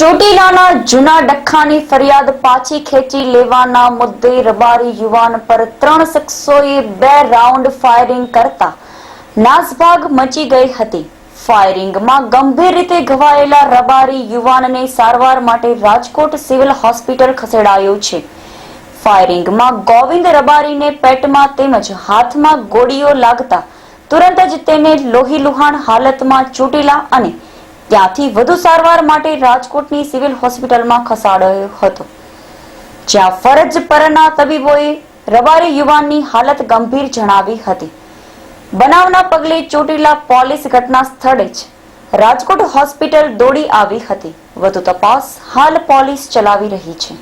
ચોટીલાના જૂના ડખ્ખાની ફરિયાદ પાછી ખેંચી લેવાના મુદ્દે રબારી યુવાન પર ત્રણ શખ્સોએ બે રાઉન્ડ ફાયરિંગ કરતા નાસભાગ મચી ગઈ હતી. ફાયરિંગમાં ગંભીર રીતે ઘવાયેલા રબારી યુવાનને સારવાર માટે રાજકોટ સિવિલ હોસ્પિટલ ખસેડાયો છે. ફાયરિંગમાં ગોવિંદ રબારીને પેટમાં તેમજ હાથમાં ગોળીઓ લાગતા તુરંત જ તેને લોહીલુહાણ હાલતમાં ચોટીલા અને ત્યાંથી વધુ સારવાર માટે રાજકોટની સિવિલ હોસ્પિટલમાં ખસાડાયો હતો. જ્યાં ફરજ પરના તબીબોએ રબારી યુવાનની હાલત ગંભીર જણાવી હતી. બનાવના પગલે ચોટીલા પોલીસ ઘટના સ્થળે જ રાજકોટ હોસ્પિટલ દોડી આવી હતી. વધુ તપાસ હાલ પોલીસ ચલાવી રહી છે.